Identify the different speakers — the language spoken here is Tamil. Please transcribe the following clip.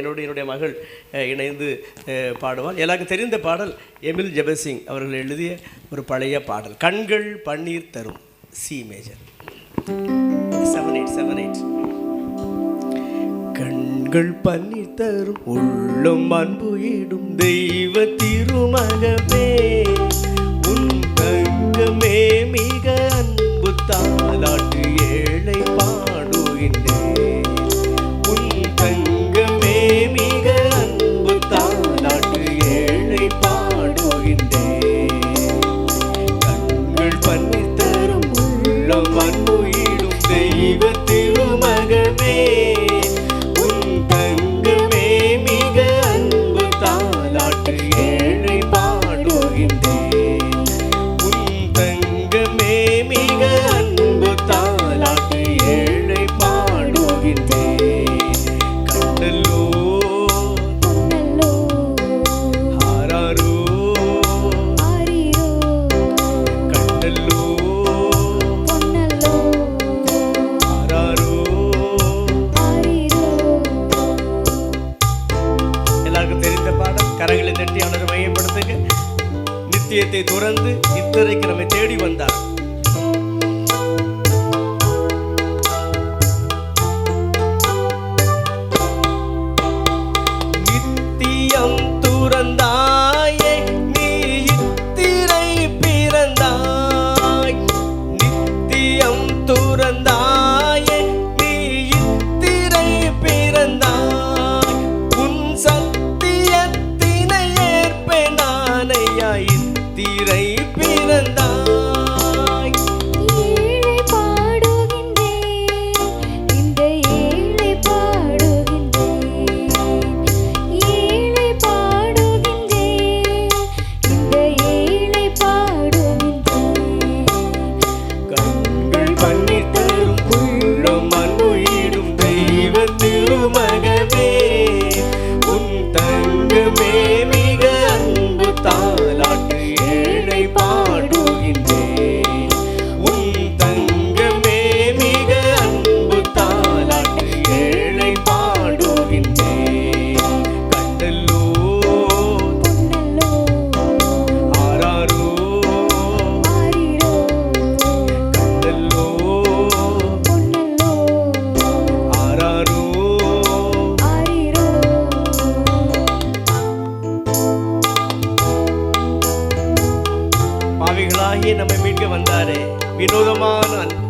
Speaker 1: என்னுடைய என்னுடைய மகள் இணைந்து பாடுவாள். எனக்கு தெரிந்த பாடல் எமில் ஜெபசிங் அவர்கள் எழுதிய ஒரு பழைய பாடல். கண்கள் பன்னீர் தரும் C major seven eight seven eight கண்கள் பன்னீர் தரும் உள்ளும் அன்புடும் தெய்வ திருமகமே. நித்தியத்தை துறந்து இத்தரைக்கு நம்மை தேடி வந்தார். ஆகிய நம்மை மீட்க வந்தாரே. வினோதமான